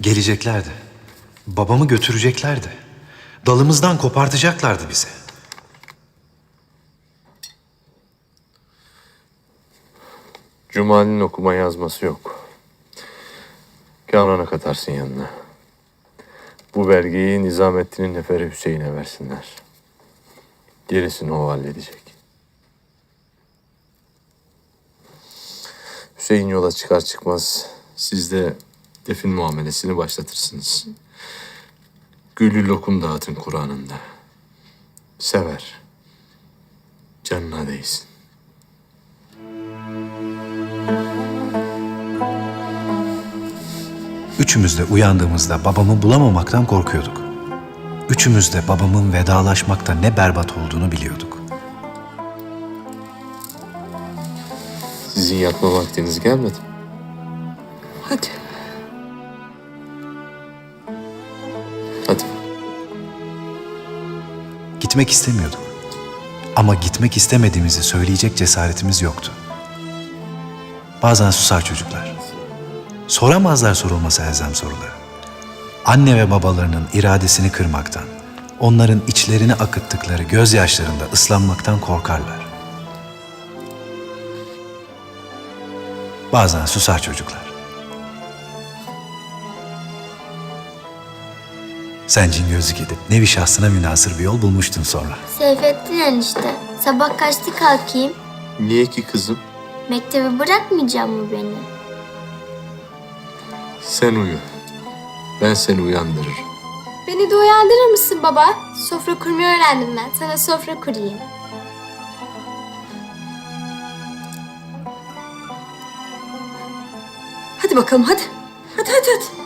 Geleceklerdi. Babamı götüreceklerdi. Dalımızdan kopartacaklardı bizi. Cumali'nin okuma yazması yok. Kamran'a katarsın yanına. Bu belgeyi Nizamettin'in neferi Hüseyin'e versinler. Gerisini o halledecek. Hüseyin yola çıkar çıkmaz siz de defin muamelesini başlatırsınız. Güllü lokum dağıtın Kur'an'ında. Sever. Canına değsin. Üçümüz de uyandığımızda babamı bulamamaktan korkuyorduk. Üçümüz de babamın vedalaşmakta ne berbat olduğunu biliyorduk. Sizin yatma vaktiniz gelmedi mi? Hadi. Hadi. Gitmek istemiyorduk. Ama gitmek istemediğimizi söyleyecek cesaretimiz yoktu. Bazen susar çocuklar. Soramazlar sorulması elzem soruları. Anne ve babalarının iradesini kırmaktan, onların içlerine akıttıkları gözyaşlarında ıslanmaktan korkarlar. Bazen susar çocuklar. Sen cin gözlük edip nevi şahsına münasır bir yol bulmuştun sonra. Seyfettin enişte. Sabah kaçta kalkayım? Niye ki kızım? Mektebe bırakmayacak mı beni? Sen uyu. Ben seni uyandırırım. Beni de uyandırır mısın baba? Sofra kurmayı öğrendim ben. Sana sofra kurayım. Hadi bakalım hadi. Hadi hadi hadi.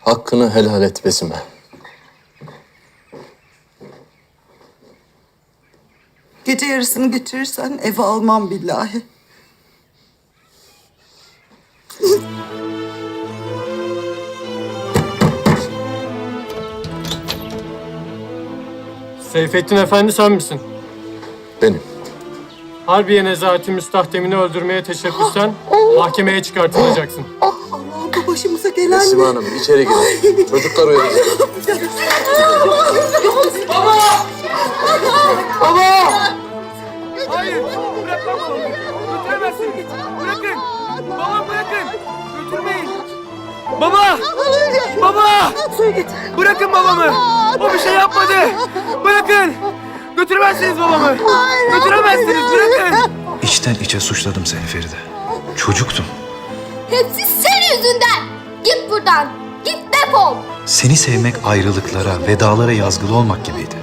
Hakkını helal et Besime. Gece yarısını getirirsen eve almam billahi. Seyfettin Efendi sen misin? Benim. Harbiye nezareti müstahdemini öldürmeye teşebbüsten mahkemeye çıkartılacaksın. Bu başımıza gelen ne? Hanım içeri girin. Çocuklar uyanacak. Hayır! Bırakmam babamı! Götüremezsiniz! Bırakın! Babamı bırakın! Götürmeyin! Baba! Baba! Bırakın babamı! O bir şey yapmadı! Bırakın! Götüremezsiniz babamı! Götüremezsiniz! Bırakın! İçten içe suçladım seni Feride. Çocuktum. Hepsi yüzünden. Git buradan. Git defol. Seni sevmek ayrılıklara, vedalara yazgılı olmak gibiydi.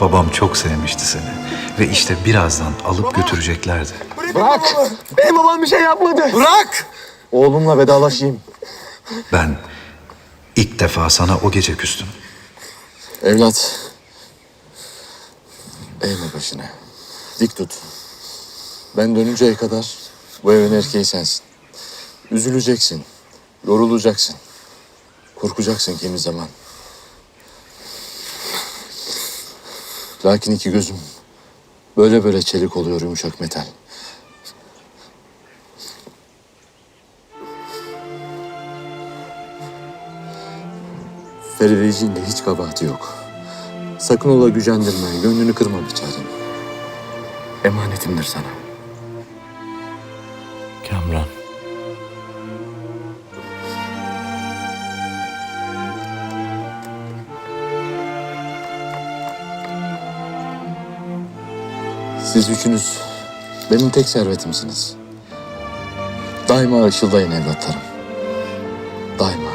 Babam çok sevmişti seni ve işte birazdan alıp götüreceklerdi. Bırak! Benim babam bir şey yapmadı! Bırak! Oğlumla vedalaşayım. Ben ilk defa sana o gece küstüm. Evlat. Eğme başını. Dik tut. Ben dönünceye kadar bu evin erkeği sensin. Üzüleceksin. Yorulacaksın. Korkacaksın kimi zaman. Lakin iki gözüm böyle böyle çelik oluyor yumuşak metal. Ferideciğin de hiç kabahati yok. Sakın ola gücendirme, gönlünü kırma biçarenin. Emanetimdir sana. Kamran. Siz üçünüz benim tek servetimsiniz. Daima ışıldayın evlatlarım. Daima.